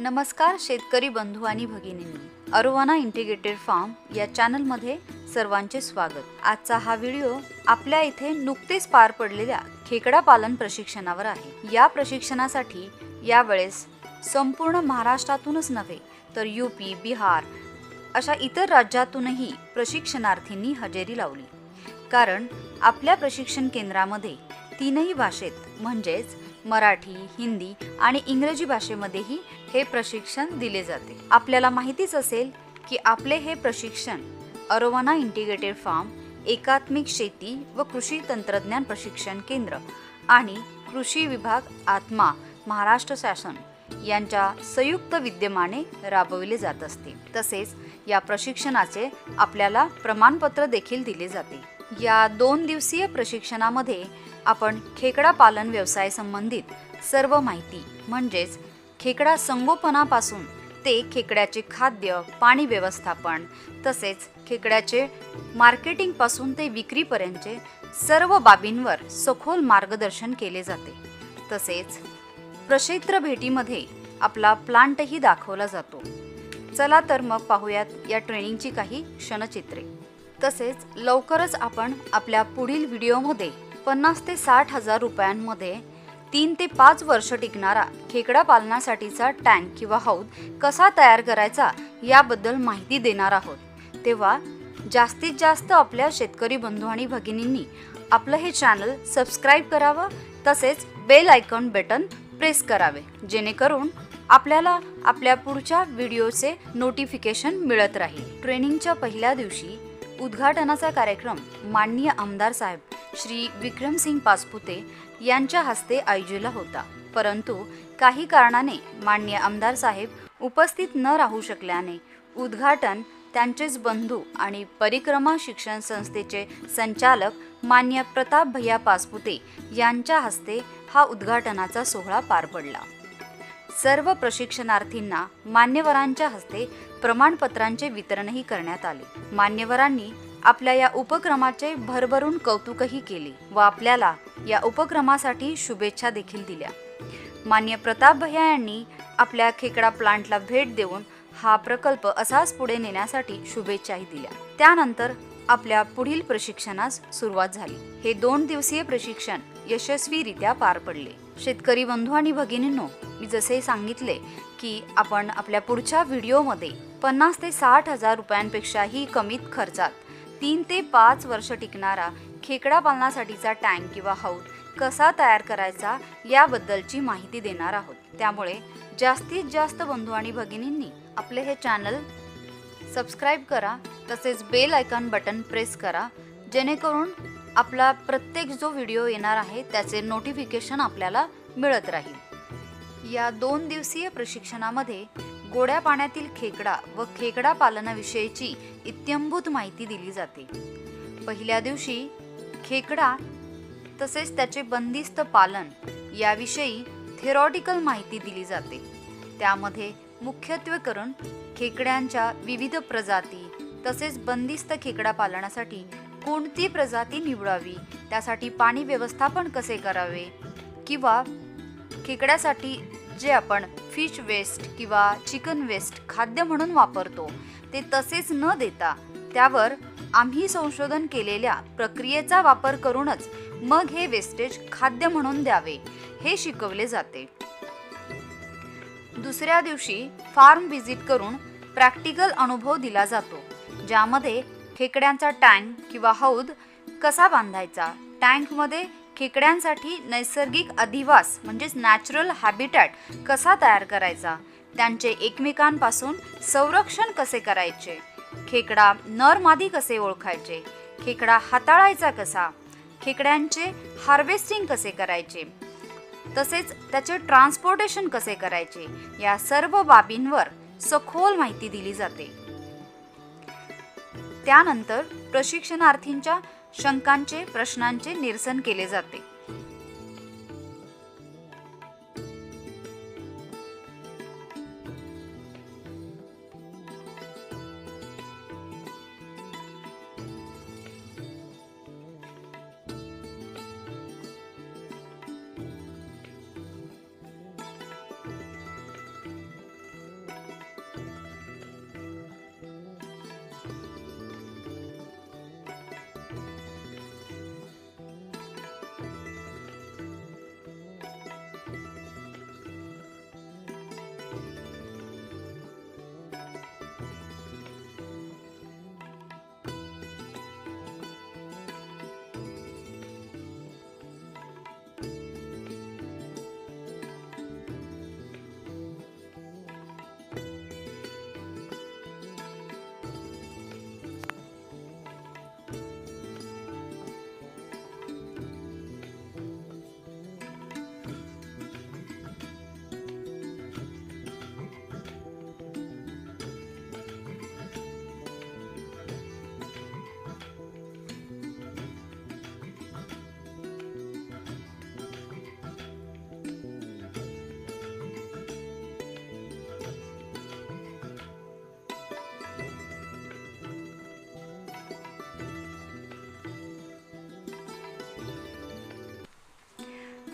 नमस्कार शेतकरी बंधू आणि भगिनींनी अरोवाना इंटिग्रेटेड फार्म या चॅनलमध्ये सर्वांचे स्वागत. आजचा हा व्हिडिओ आपल्या इथे नुकतेच पार पडलेल्या खेकडा पालन प्रशिक्षणावर आहे. या प्रशिक्षणासाठी यावेळेस संपूर्ण महाराष्ट्रातूनच नव्हे तर यूपी बिहार अशा इतर राज्यातूनही प्रशिक्षणार्थींनी हजेरी लावली. कारण आपल्या प्रशिक्षण केंद्रामध्ये तीनही भाषेत म्हणजेच मराठी हिंदी आणि इंग्रजी भाषेमध्येही हे प्रशिक्षण दिले जाते. आपल्याला माहितीच असेल की आपले हे प्रशिक्षण अरोवाना इंटिग्रेटेड फार्म एकात्मिक शेती व कृषी तंत्रज्ञान प्रशिक्षण केंद्र आणि कृषी विभाग आत्मा महाराष्ट्र शासन यांच्या संयुक्त विद्यमाने राबविले जात असते. तसेच या प्रशिक्षणाचे आपल्याला प्रमाणपत्र देखील दिले जाते. या दोन दिवसीय प्रशिक्षणामध्ये आपण खेकडा पालन व्यवसाय संबंधित सर्व माहिती म्हणजेच खेकडा संगोपनापासून ते खेकड्याचे खाद्य पाणी व्यवस्थापन तसेच खेकड्याचे मार्केटिंगपासून ते विक्रीपर्यंतचे सर्व बाबींवर सखोल मार्गदर्शन केले जाते. तसेच प्रक्षेत्र भेटीमध्ये आपला प्लांटही दाखवला जातो. चला तर मग पाहूयात या ट्रेनिंगची काही क्षणचित्रे. तसेच लवकरच आपण आपल्या पुढील व्हिडिओमध्ये पन्नास ते साठ हजार रुपयांमध्ये तीन ते पाच वर्ष टिकणारा खेकडा पालनासाठीचा टँक किंवा हौद कसा तयार करायचा याबद्दल माहिती देणार आहोत. तेव्हा जास्तीत जास्त आपल्या शेतकरी बंधू आणि भगिनींनी आपलं हे चॅनल सबस्क्राईब करावं तसेच बेल आयकॉन बटन प्रेस करावे जेणेकरून आपल्याला आपल्या पुढच्या व्हिडिओचे नोटिफिकेशन मिळत राहील. ट्रेनिंगच्या पहिल्या दिवशी उद्घाटनाचा कार्यक्रम माननीय आमदार साहेब श्री विक्रमसिंग पासपुते यांच्या हस्ते आयोजिला होता. परंतु काही कारणाने माननीय आमदार साहेब उपस्थित न राहू शकल्याने उद्घाटन त्यांचेच बंधू आणि परिक्रमा शिक्षण संस्थेचे संचालक मान्य प्रताप भैया पासपुते यांच्या हस्ते हा उद्घाटनाचा सोहळा पार पडला. सर्व प्रशिक्षणार्थींना मान्यवरांच्या हस्ते प्रमाणपत्रांचे वितरणही करण्यात आले. मान्यवरांनी आपल्या या उपक्रमाचे भरभरून कौतुकही केले व आपल्याला या उपक्रमासाठी शुभेच्छा देखील दिल्या. मान्य प्रताप भैया यांनी आपल्या खेकडा प्लांटला भेट देऊन हा प्रकल्प असाच पुढे नेण्यासाठी शुभेच्छाही दिल्या. त्यानंतर आपल्या पुढील प्रशिक्षणास सुरुवात झाली. हे दोन दिवसीय प्रशिक्षण यशस्वीरित्या पार पडले. शेतकरी बंधू आणि भगिनींनो मी जसे सांगितले की आपण आपल्या पुढच्या व्हिडिओमध्ये पन्नास ते साठ हजार रुपयांपेक्षाही कमीत खर्चात. तीन ते पाच वर्ष टिकणारा खेकडा पालनासाठीचा टँक किंवा हौद कसा तयार करायचा याबद्दलची माहिती देणार आहोत. त्यामुळे जास्तीत जास्त बंधू आणि भगिनींनी आपले हे चॅनल सबस्क्राईब करा तसेच बेल आयकॉन बटन प्रेस करा जेणेकरून आपला प्रत्येक जो व्हिडिओ येणार आहे त्याचे नोटिफिकेशन आपल्याला मिळत राहील. या दोन दिवसीय प्रशिक्षणामध्ये गोड्या पाण्यातील खेकडा व खेकडा पालनाविषयीची इत्यंभूत माहिती दिली जाते. पहिल्या दिवशी खेकडा तसेच त्याचे बंदिस्त पालन याविषयी थेरॉटिकल माहिती दिली जाते. त्यामध्ये मुख्यत्वे करून खेकड्यांच्या विविध प्रजाती तसेच बंदिस्त खेकडा पालनासाठी कोणती प्रजाती निवडावी त्यासाठी पाणी व्यवस्थापन कसे करावे किंवा खेकड्यासाठी जे आपण फिश वेस्ट किंवा चिकन वेस्ट खाद्य म्हणून वापरतो. ते तसेच न देता त्यावर आम्ही संशोधन केलेल्या प्रक्रियेचा वापर करूनच मग हे वेस्टेज खाद्य म्हणून द्यावे हे शिकवले जाते. दुसऱ्या दिवशी फार्म व्हिजिट करून प्रॅक्टिकल अनुभव दिला जातो ज्यामध्ये खेकड्यांचा टँक किंवा हौद कसा बांधायचा टँकमध्ये खेकड्यांसाठी नैसर्गिक अधिवास म्हणजेच नॅचरल हॅबिटॅट कसा तयार करायचा? त्यांचे एकमेकांपासून संरक्षण कसे करायचे? खेकडा नरमादी कसे ओळखायचे? खेकडा हाताळायचा कसा? खेकड्यांचे हार्वेस्टिंग कसे करायचे? तसेच त्याचे ट्रान्सपोर्टेशन कसे करायचे? या सर्व बाबींवर सखोल माहिती दिली जाते. त्यानंतर प्रशिक्षणार्थींच्या शंकांचे प्रश्नांचे निरसन केले जाते.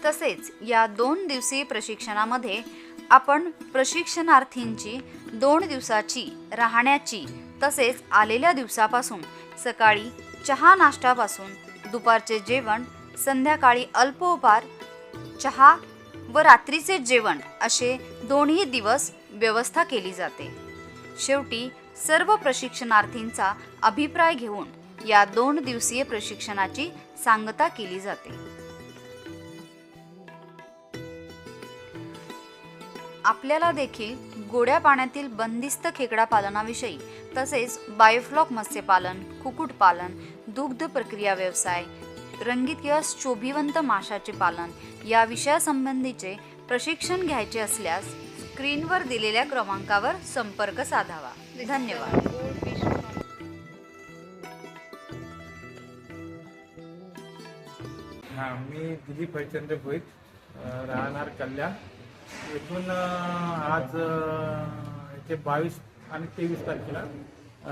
तसेच या दोन दिवसीय प्रशिक्षणामध्ये आपण प्रशिक्षणार्थींची दोन दिवसाची राहण्याची तसेच आलेल्या दिवसापासून सकाळी चहा नाश्त्यापासून दुपारचे जेवण संध्याकाळी अल्पोपहार चहा व रात्रीचे जेवण असे दोन्ही दिवस व्यवस्था केली जाते. शेवटी सर्व प्रशिक्षणार्थींचा अभिप्राय घेऊन या दोन दिवसीय प्रशिक्षणाची सांगता केली जाते. आपल्याला देखील गोड्या पाण्यातील बंदिस्त खेकडा पालनाविषयी तसेच बायोफ्लॉक मत्स्यपालन कुक्कुटपालन दुग्ध प्रक्रिया व्यवसाय रंगीत किंवा शोभिवंत माशाचे पालन या विषयासंबंधीचे प्रशिक्षण घ्यायचे असल्यास स्क्रीनवर दिलेल्या क्रमांकावर संपर्क साधावा. धन्यवाद. हां मी दिलीप हरिचंद्र भोईत राहणार कल्याण. इथून आज इथे येथे बावीस आणि तेवीस तारखेला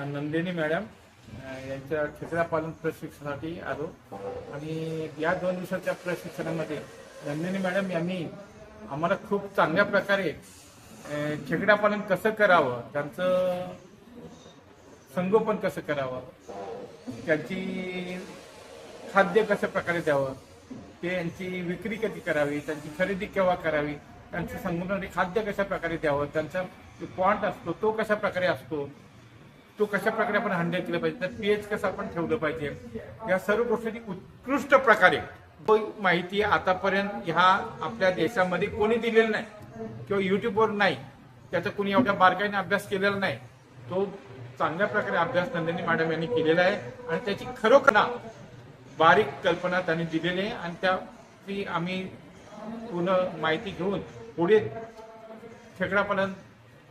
नंदिनी मॅडम यांच्या खेकडा पालन प्रशिक्षणासाठी आलो. आणि या दोन दिवसाच्या प्रशिक्षणामध्ये नंदिनी मॅडम यांनी आम्हाला खूप चांगल्या प्रकारे अ, खेकडा पालन कसं करावं त्यांचं संगोपन कसं करावं त्यांची खाद्य कशा प्रकारे द्यावं ते यांची विक्री कधी करावी त्यांची खरेदी केव्हा करावी त्यांचं संगोपन खाद्य कशा प्रकारे द्यावं त्यांचा पॉइंट असतो तो कशा प्रकारे असतो तो कशा प्रकारे आपण हँडल केलं पाहिजे तर पीएच कसं आपण ठेवलं पाहिजे या सर्व गोष्टी उत्कृष्ट प्रकारे. तो माहिती आतापर्यंत ह्या आपल्या देशामध्ये कोणी दिलेलं नाही किंवा युट्यूबवर नाही त्याचा कोणी एवढ्या बारकाईने अभ्यास केलेला नाही तो चांगल्या प्रकारे अभ्यास नंदिनी मॅडम यांनी केलेला आहे आणि त्याची खरोखर बारीक कल्पना त्यांनी दिलेली आहे आणि त्याची आम्ही पूर्ण माहिती घेऊन पुढे खेकडापालन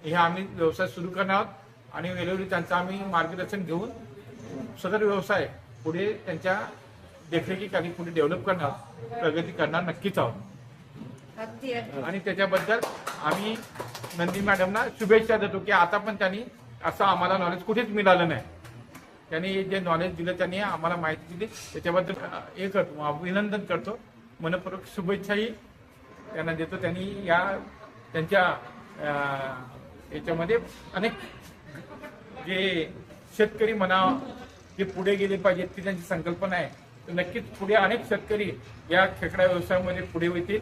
हे आम्ही व्यवसाय सुरू करणार आहोत. आणि वेळोवेळी त्यांचं आम्ही मार्गदर्शन घेऊन सदर व्यवसाय पुढे त्यांच्या देखरेखीखाली पुढे डेव्हलप करणार. प्रगती करणार नक्कीच आहोत. आणि त्याच्याबद्दल आम्ही नंदी मॅडमना शुभेच्छा देतो की आता पण त्यांनी असं आम्हाला नॉलेज कुठेच मिळालं नाही. त्यांनी जे नॉलेज दिलं त्यांनी आम्हाला माहिती दिली. त्याच्याबद्दल हे करतो अभिनंदन करतो. मनपूर्वक शुभेच्छाही त्यांना देतो. त्यांनी या त्यांच्या याच्यामध्ये अनेक जे शेतकरी म्हणा जे पुढे गेले पाहिजेत ती त्यांची संकल्पना आहे. तर नक्कीच पुढे अनेक शेतकरी या खेकडा व्यवसायामध्ये पुढे होतील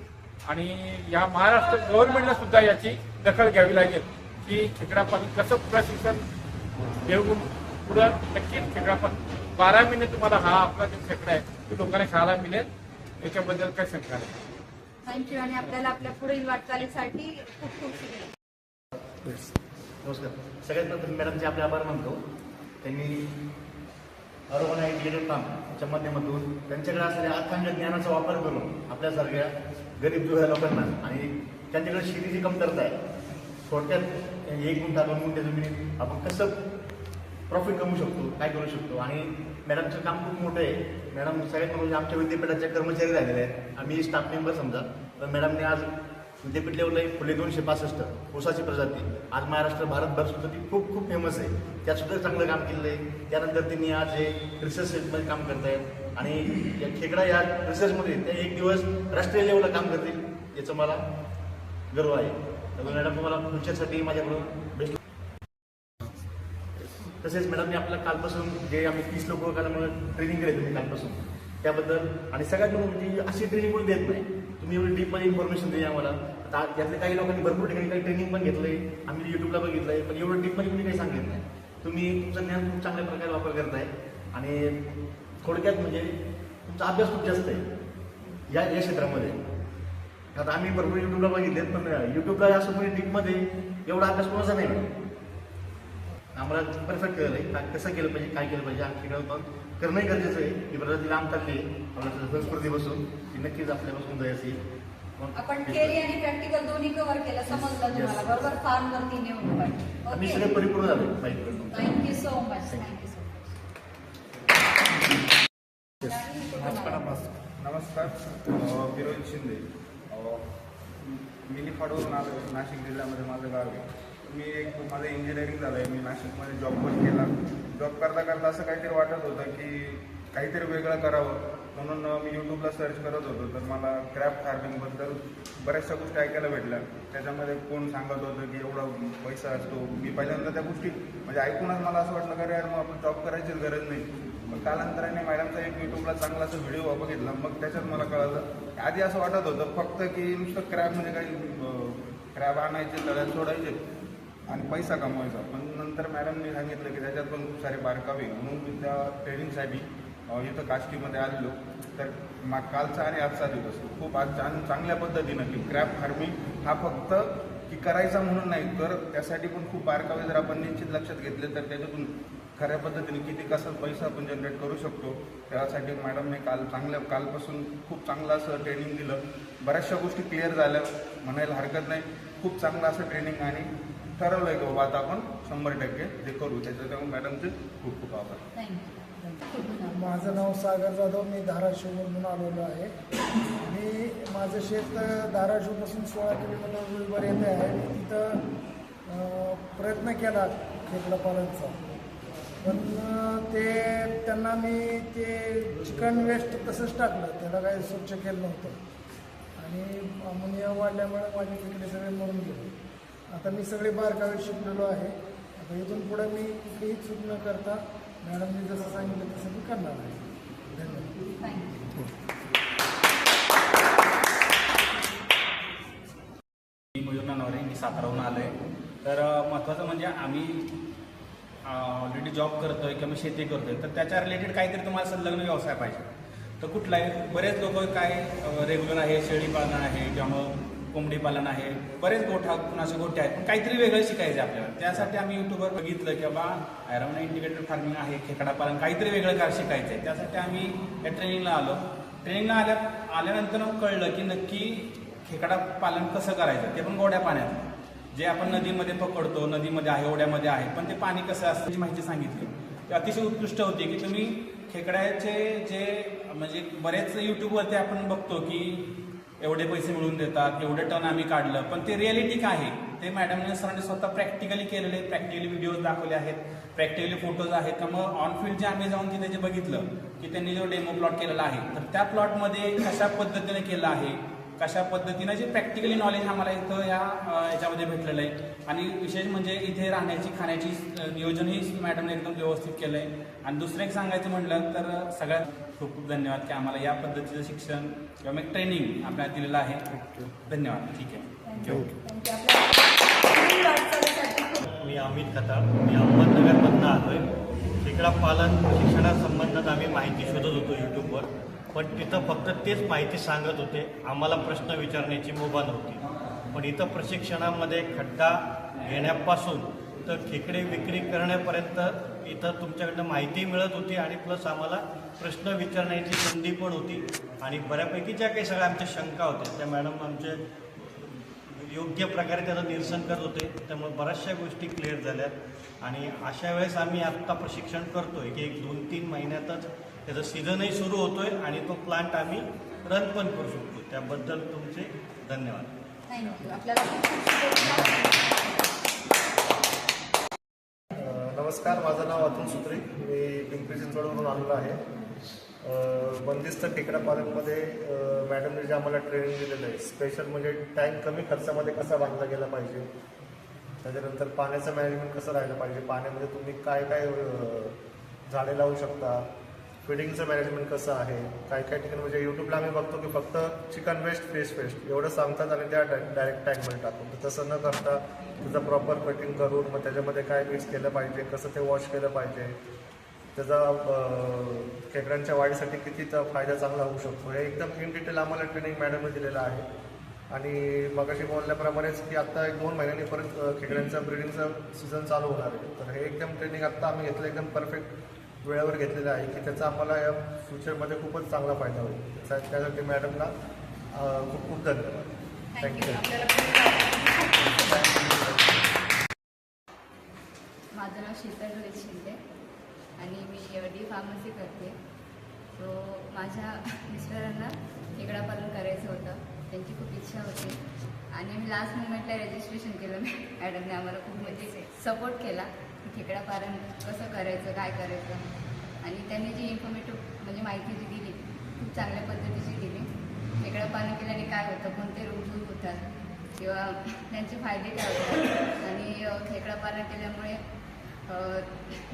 आणि या महाराष्ट्र गव्हर्नमेंटला सुद्धा याची दखल घ्यावी लागेल की खेकडा पालन कसं प्रशिक्षण देऊन पुढं नक्कीच खेकडा बारा महिने तुम्हाला हा आपला जो खेकडा आहे तो लोकांना खायला मिळेल. याच्याबद्दल काय शंका नाही. थँक्यू आणि आपल्याला आपल्या पुढील वाटचालीसाठी खूप खूप शुभेच्छा. नमस्कार. सगळ्यात प्रथम मॅडमचे आपले आभार मानतो त्यांनी अरोगणा इंटिग्रेटेड फार्मच्या माध्यमातून त्यांच्याकडे असलेल्या अथांग ज्ञानाचा वापर करून आपल्यासारख्या गरीब जुळ्या लोकांना आणि त्यांच्याकडे शेतीची कमतरता आहे थोडक्यात एक गुंठा दोन गुंठे जमिनीत आपण कसं प्रॉफिट कमवू शकतो काय करू शकतो? आणि मॅडमचं काम खूप मोठं आहे. मॅडम सगळ्यात म्हणजे आमच्या विद्यापीठाचे कर्मचारी झालेले आहेत. आम्ही स्टाफ मेंबर समजा. तर मॅडमने आज विद्यापीठ लेवलला एक फुले दोनशे पासष्ट ऊसाची प्रजाती. आज महाराष्ट्र भारतभर सुद्धा ती खूप खूप फेमस आहे. त्यातसुद्धा चांगलं काम केलेलं आहे. त्यानंतर त्यांनी आज हे रिसर्च सेटमध्ये काम करत आहेत आणि या खेकडा या रिसर्चमध्ये त्या एक दिवस राष्ट्रीय लेवलला काम करतील याचं मला गर्व आहे. तर मॅडम तुम्हाला फ्युचरसाठी माझ्याकडून बेस्ट तसेच मॅडमने आपल्याला कालपासून जे आम्ही तीस लोक लोकांना ट्रेनिंग केली तुम्ही कालपासून त्याबद्दल आणि सगळ्यात म्हणजे अशी ट्रेनिंग कोणी देत नाही. तुम्ही एवढी डीपमध्ये इन्फॉर्मेशन दिली आम्हाला. आता त्यातले काही लोकांनी भरपूर ठिकाणी काही ट्रेनिंग पण घेतलंय आम्ही युट्यूबला बघितलंय पण एवढं डीपमध्ये कोणी काही सांगत नाही. तुम्ही तुमचं ज्ञान खूप चांगल्या प्रकारे वापर करताय आणि थोडक्यात म्हणजे तुमचा अभ्यास खूप जास्त आहे या या क्षेत्रामध्ये. आता आम्ही भरपूर युट्यूबला बघितलेत पण युट्यूबला असं कोणी डीपमध्ये एवढा अभ्यास कोणाचा नाही. आम्हाला परफेक्ट कळलं आहे कसं केलं पाहिजे काय केलं पाहिजे आणखी पण. करणंही गरजेचं आहे ही प्रजाती लांब चालली आहे आपल्या संस्कृतीपासून ती नक्कीच आपल्यापासून जायची. मग आपण थिअरी आणि प्रॅक्टिकल दोन्ही कव्हर केलं समजलं तुम्हाला. बरोबर? फार्म वरती नेऊन पण. सगळे परिपूर्ण झालो. Thank you so much thank you so much नमस्कार विरोध शिंदे. अ, मी निफाडवरून आलो. नाशिक जिल्ह्यामध्ये माझं गाव आहे. मी एक माझं इंजिनिअरिंग झालं आहे मी नाशिकमध्ये जॉब पण केला. जॉब करता करता असं काहीतरी वाटत होतं की काहीतरी वेगळं करावं. म्हणून मी यूट्यूबला सर्च करत होतो. तर मला क्रॅप फार्मिंगबद्दल बऱ्याचशा गोष्टी ऐकायला भेटल्या. त्याच्यामध्ये कोण सांगत होतं की एवढा पैसा असतो. मी पहिल्यांदा त्या गोष्टी म्हणजे ऐकूनच मला असं वाटलं का यार मग आपण जॉब करायचीच गरज नाही. मग कालांतराने मॅडमचा एक यूट्यूबला चांगला असा व्हिडिओ बघितला. मग त्याच्यात मला कळलं. आधी असं वाटत होतं फक्त की नुसतं क्रॅब म्हणजे काही क्रॅब आणायचे तळ्यात सोडायचे. आणि पैसा कमवायचा. पण नंतर मॅडमनी सांगितलं की त्याच्यात पण खूप सारे बारकावे म्हणून मी त्या ट्रेनिंगसाठी इथं काष्टीमध्ये आलेलो. तर मा कालचा आणि आजचा दिवस. खूप आज चांगल्या पद्धतीनं की क्रॅप फार्मिंग हा फक्त की करायचा म्हणून नाही तर त्यासाठी पण खूप बारकावे जर आपण निश्चित लक्षात घेतले तर त्याच्यातून खऱ्या पद्धतीने किती कसं पैसा आपण जनरेट करू शकतो त्यासाठी मॅडमने काल चांगल्या कालपासून खूप चांगलं असं ट्रेनिंग दिलं. बऱ्याचशा गोष्टी क्लिअर झाल्या. म्हणायला हरकत नाही. खूप चांगलं असं ट्रेनिंग आणि ठरवलं आहे की बाबा आता आपण शंभर टक्के जे करू त्याच्यामुळे मॅडमचे खूप खूप आभार. माझं नाव सागर जाधव मी धाराशिवमधून आलेलो आहे. मी माझं शेत धाराशिवपासून सोळा किलोमीटर दूरवर येते आहे. मी तिथं प्रयत्न केला खेकडा पालनचा पण ते त्यांना मी ते चिकन वेस्ट तसंच टाकलं. त्याला काही स्वच्छ केलं नव्हतं. आणि अमोनिया वाढल्यामुळे माझे खेकडे सगळे मरून गेले. आता मी सगळे बारकावे शिकलेलो आहे. आता इथून पुढे मी कुठलीही चूक न करता मॅडमने जसं सांगितलं तसं मी करणार आहे. धन्यवाद. मी मयूर नानवरे मी साताराहून आलो आहे तर महत्त्वाचं म्हणजे आम्ही ऑलरेडी जॉब करतो आहे किंवा शेती करतोय तर त्याच्या रिलेटेड काहीतरी तुम्हाला संलग्न व्यवसाय पाहिजे. तर कुठलाही बरेच लोक काय रेग्युलर आहे शेळी पाळणं आहे किंवा कोंबडी पालन आहे बरेच गोठा कुणाचे गोठे आहेत पण काहीतरी वेगळं शिकायचं आपल्याला. त्यासाठी आम्ही युट्यूबवर बघितलं की बाबा ॲरोना इंटिग्रेटेड फार्मिंग आहे खेकडा पालन काहीतरी वेगळं काय शिकायचं आहे. त्यासाठी आम्ही या ट्रेनिंगला आलो. ट्रेनिंगला आल्या आल्यानंतर मग कळलं की नक्की खेकडा पालन कसं करायचं ते पण गोड्या पाण्यात. जे आपण नदीमध्ये पकडतो नदीमध्ये आहे ओढ्यामध्ये आहे पण ते पाणी कसं असतं याची माहिती सांगितली. ते अतिशय उत्कृष्ट होती की तुम्ही खेकड्याचे जे म्हणजे बरेच युट्यूबवरती आपण बघतो की एवढे पैसे मिळवून देतात एवढे टन आम्ही काढलं. पण ते रिॲलिटी काय आहे? ते मॅडमने सरांनी स्वतः प्रॅक्टिकली केलेले प्रॅक्टिकली व्हिडिओज दाखवले आहेत प्रॅक्टिकली फोटोज आहेत. का मग ऑन फील्ड जे आम्ही जाऊन तिथे जे बघितलं की त्यांनी जो डेमो प्लॉट केलेला आहे तर त्या प्लॉटमध्ये कशा पद्धतीने केलं आहे? कशा पद्धतीनं जे प्रॅक्टिकली नॉलेज आम्हाला इथं या याच्यामध्ये भेटलेलं आहे. आणि विशेष म्हणजे इथे राहण्याची खाण्याची नियोजनही मॅडमने एकदम व्यवस्थित केलं आहे आणि दुसरं एक सांगायचं म्हटलं तर सगळ्यात खूप खूप धन्यवाद की आम्हाला या पद्धतीचं शिक्षण किंवा मग ट्रेनिंग आपल्याला दिलेलं आहे. धन्यवाद. ठीक आहे. मी अमित खताळ. मी अहमदनगरमधनं आलो आहे खेकडा पालन शिक्षणासंबंधात आम्ही माहिती शोधत होतो यूट्यूबवर पण तिथं फक्त तेच माहिती सांगत होते. आम्हाला प्रश्न विचारण्याची मुभा नव्हती. पण इथं प्रशिक्षणामध्ये खड्डा घेण्यापासून तर खेकडे विक्री करण्यापर्यंत इथं तुमच्याकडनं माहिती मिळत होती आणि प्लस आम्हाला प्रश्न विचारण्याची संधी पण होती. आणि बऱ्यापैकी ज्या काही सगळ्या आमच्या शंका होत्या त्या मॅडम आमचे योग्य प्रकारे त्याचं निरसन करत होते. त्यामुळे बऱ्याचशा गोष्टी क्लिअर झाल्यात. आणि अशा वेळेस आम्ही आत्ता प्रशिक्षण करतो आहे की एक दोन तीन महिन्यातच त्याचं सीझनही सुरू होतोय आणि तो प्लांट आम्ही रन पण करू शकतो. त्याबद्दल तुमचे धन्यवाद. नमस्कार माझं नाव अतुल सुत्रे. मी पिंपरी चिंचवडवरून आलेलो आहे. बंदिस्त खेकडा पालनमध्ये अ, मॅडमने जे आम्हाला ट्रेनिंग दिलेलं आहे स्पेशल म्हणजे टँक कमी खर्चामध्ये कसा बांधला गेला पाहिजे? त्याच्यानंतर पाण्याचं मॅनेजमेंट कसं राहिलं पाहिजे? पाण्यामध्ये तुम्ही काय काय झाडे लावू शकता? फिडिंगचं मॅनेजमेंट कसं आहे? काय काय ठिकाणी? म्हणजे यूट्यूबला आम्ही बघतो की फक्त चिकन वेस्ट फिश वेस्ट एवढं सांगतात आणि त्या डायरेक्ट टँकमध्ये टाकून. तर तसं न करता त्याचं प्रॉपर कटिंग करून मग त्याच्यामध्ये काय मिक्स केलं पाहिजे कसं ते वॉश केलं पाहिजे त्याचा खेकड्यांच्या वाढीसाठी कितीचा फायदा चांगला होऊ शकतो. हे एकदम इन डिटेल आम्हाला ट्रेनिंग मॅडमने दिलेलं आहे. आणि मगाशी बोलल्याप्रमाणेच की आत्ता एक दोन महिन्यांनी परत खेकड्यांचं ब्रिडिंगचं सीझन चालू होणार आहे. तर हे एकदम ट्रेनिंग आत्ता आम्ही घेतलं एकदम परफेक्ट वेळेवर घेतलेलं आहे की त्याचा आम्हाला या फ्युचरमध्ये खूपच चांगला फायदा होईल. त्या- त्यासाठी मॅडमला खूप खूप धन्यवाद. थँक्यू माझं नाव शीतल रोहित शिंदे आणि मी डी फार्मसी करते. सो माझ्या मिस्टरांना खेकडा पालन करायचं होतं. त्यांची खूप इच्छा होती. आणि आम्ही लास्ट मुमेंटला रजिस्ट्रेशन केलं मॅडमने आम्हाला खूप म्हणजे सपोर्ट केला. खेकडा पालन कसं करायचं काय करायचं? आणि त्यांनी जी इन्फॉर्मेटिव्ह म्हणजे माहिती जी दिली खूप चांगल्या पद्धतीची दिली. खेकडं पालन केल्याने काय होतं कोणते रोग दूर होतात किंवा त्यांचे फायदे काय होतात? आणि खेकडा पालन केल्यामुळे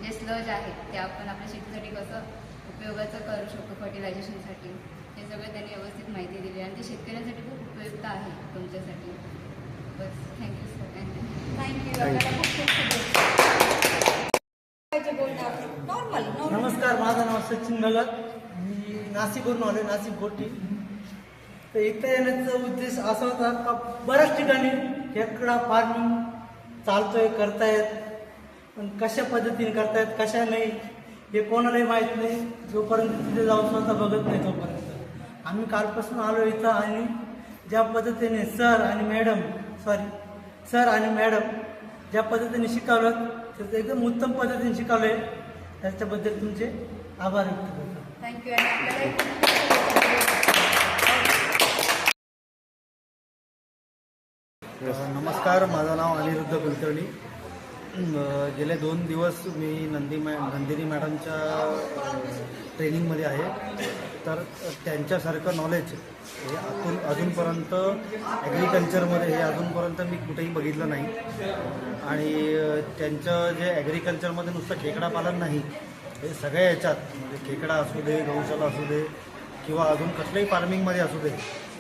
जे स्लज आहेत ते आपण आपल्या शेतीसाठी कसं उपयोगाचं करू शकतो फर्टिलायझेशनसाठी हे सगळं त्यांनी व्यवस्थित माहिती दिली आणि ते शेतकऱ्यांसाठी खूप उपयुक्त आहे तुमच्यासाठी. बस थँक्यू सर नमस्कार माझं नाव सचिन भगत मी नाशिकवरून आलो नाशिक गोटी. तर इथं येण्याचा उद्देश असा होता का बऱ्याच ठिकाणी खेकडा फार्मिंग चालतोय करतायत. पण कशा पद्धतीने करतायत कशा नाही हे कोणालाही माहीत नाही. जोपर्यंत तिथे जाऊन स्वतः बघत नाही तोपर्यंत. आम्ही कालपासून आलो इथं आणि ज्या पद्धतीने सर आणि मॅडम सॉरी सर आणि मॅडम ज्या पद्धतीने शिकवलं त्याचं एकदम उत्तम पद्धतीने शिकवलं आहे त्याच्याबद्दल तुमचे आभार व्यक्त करतो. थँक्यू आणि आपल्याला नमस्कार माझं नाव अनिरुद्ध कुलकर्णी. गेले दोन दिवस मी नंदी मॅ नंदिनी मॅडमच्या ट्रेनिंगमध्ये आहे. तर त्यांच्यासारखं नॉलेज हे अजून अजूनपर्यंत ॲग्रिकल्चरमध्ये हे अजूनपर्यंत मी कुठेही बघितलं नाही. आणि त्यांचं जे ॲग्रिकल्चरमध्ये नुसतं खेकडा पालन नाही हे सगळ्या याच्यात म्हणजे खेकडा असू दे गौशाला असू दे किंवा अजून कसल्याही फार्मिंगमध्ये असू दे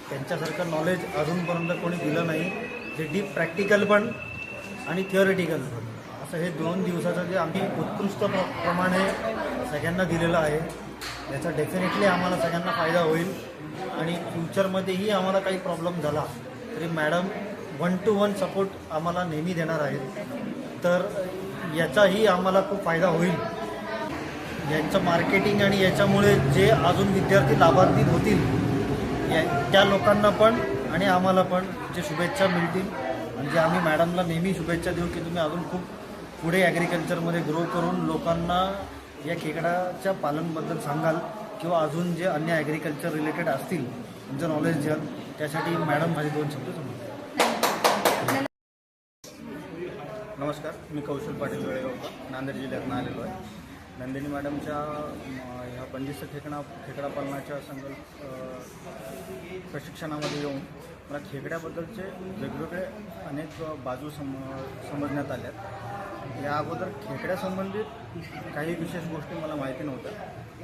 त्यांच्यासारखं नॉलेज अजूनपर्यंत कोणी दिलं नाही. जे डीप प्रॅक्टिकल पण आणि थिअरिटिकल पण. असं हे दोन दिवसाचं जे आम्ही उत्कृष्ट प्र प्रमाणे सगळ्यांना दिलेलं आहे याचा डेफिनेटली आम्हाला सगळ्यांना फायदा होईल. आणि फ्युचरमध्येही आम्हाला काही प्रॉब्लेम झाला तरी madam one to one support आम्हाला नेहमी देणार आहेत. तर याचाही आम्हाला खूप फायदा होईल. यांचं मार्केटिंग आणि याच्यामुळे जे अजून विद्यार्थी लाभान्वित होतील या त्या लोकांना पण आणि आम्हाला पण जे शुभेच्छा मिळतील. आणि जे आम्ही मॅडमला नेहमी शुभेच्छा देऊ की तुम्ही अजून खूप पुढे ॲग्रिकल्चरमध्ये ग्रो करून लोकांना या खेकडाच्या पालनबद्दल सांगाल किंवा अजून जे अन्य ॲग्रिकल्चर रिलेटेड असतील तुमचं नॉलेज द्याल. त्यासाठी मॅडम माझे दोन शब्द सांगतात नमस्कार मी कौशल पाटील वेळेगावकर नांदेड जिल्ह्यातून आलेलो आहे. नंदिनी मॅडमच्या ह्या बंदिस्त खेकडा खेकडा पालनाच्या संकल्प प्रशिक्षणामध्ये येऊन मला खेकड्याबद्दलचे वेगवेगळे अनेक बाजू सम समजण्यात आल्या या अगोदर खेकड्यासंबंधित काही विशेष गोष्टी मला माहिती नव्हत्या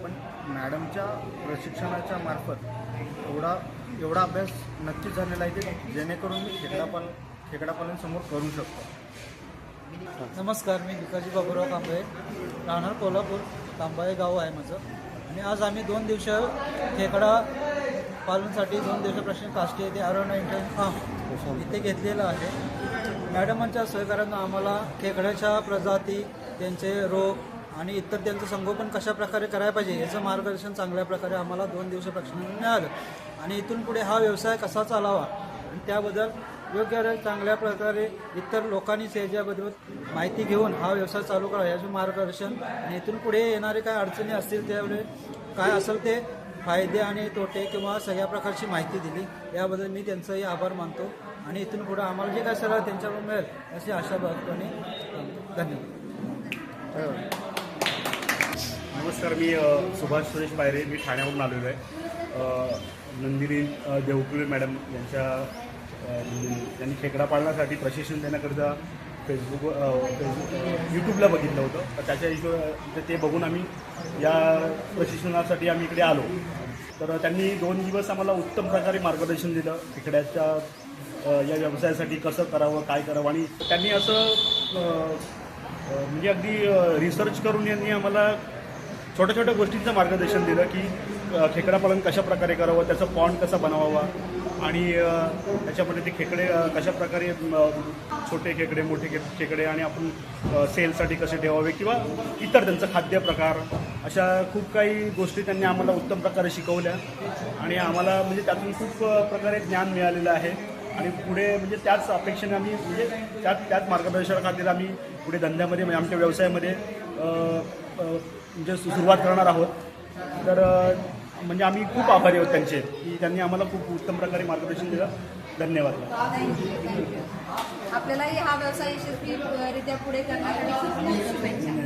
पण मॅडमच्या प्रशिक्षणाच्या मार्फत एवढा एवढा अभ्यास नक्कीच झालेला आहे की जेणेकरून मी खेकडापाल खेकडापालन समोर करू शकतो. नमस्कार मी भिकाजी बाबूराव कांबळे राहणार कोल्हापूर कांबळे गाव आहे माझं. आणि आज आम्ही दोन दिवस खेकडा पालनसाठी दोन दिवस प्रश्न काष्टी येथे अरोना इंटरन फार्म इथे घेतलेलं आहे. मॅडमांच्या सहकार्यानं आम्हाला खेकड्याच्या प्रजाती त्यांचे रोग आणि इतर त्यांचं संगोपन कशा प्रकारे करायला पाहिजे याचं मार्गदर्शन चांगल्या प्रकारे आम्हाला दोन दिवस प्रशिक्षण मिळालं. आणि इथून पुढे हा व्यवसाय कसा चालावा? आणि त्याबद्दल योग्य रे- चांगल्या प्रकारे इतर लोकांनी याच्याबद्दल माहिती घेऊन हा व्यवसाय चालू करा याचे मार्गदर्शन. आणि इथून पुढे येणारे काय अडचणी असतील त्यावेळी काय असेल ते फायदे आणि तोटे किंवा सगळ्या प्रकारची माहिती दिली. याबद्दल मी त्यांचाही आभार मानतो. आणि इथून पुढे आम्हाला जे काय सगळं त्यांच्याकडून मिळेल अशी आशा बाळगतो आणि धन्यवाद नमस्कार मी सुभाष सुरेश पायरे. मी ठाण्यावरून आलेलो आहे. नंदिनी देवकुळे मॅडम यांच्या त्यांनी खेकडा पाळण्यासाठी प्रशिक्षण देण्याकरिता फेसबुक फेसबुक यूट्यूबला बघितलं होतं. तर त्याच्या हिशोब तर ते बघून आम्ही या प्रशिक्षणासाठी आम्ही इकडे आलो. तर त्यांनी दोन दिवस आम्हाला उत्तम प्रकारे मार्गदर्शन दिलं. खेकड्याच्या या व्यवसायासाठी कसं करावं काय करावं? आणि त्यांनी असं म्हणजे अगदी रिसर्च करून यांनी आम्हाला छोट्या छोट्या गोष्टींचं मार्गदर्शन दिलं की खेकडा पालन कशा प्रकारे करावं त्याचं पॉन्ड कसा बनवावा आणि त्याच्यामध्ये ते खेकडे कशा प्रकारे छोटे खेकडे मोठे खे- खेकडे आणि आपण सेलसाठी कसे ठेवावे किंवा इतर त्यांचं खाद्यप्रकार अशा खूप काही गोष्टी त्यांनी आम्हाला उत्तम प्रकारे शिकवल्या. आणि आम्हाला म्हणजे त्यातून खूप प्रकारे ज्ञान मिळालेलं आहे. आणि पुढे म्हणजे त्याच अपेक्षेने आम्ही म्हणजे त्याच त्याच मार्गदर्शनाखातीर आम्ही पुढे धंद्यामध्ये म्हणजे आमच्या व्यवसायामध्ये म्हणजे सुरुवात करणार आहोत. तर म्हणजे आम्ही खूप आभारी आहोत त्यांचे की त्यांनी आम्हाला खूप उत्तम प्रकारे मार्गदर्शन दिलं. धन्यवाद. आपल्याला आपल्यालाही हा व्यवसाय यशस्वीरित्या पुढे करण्यासाठी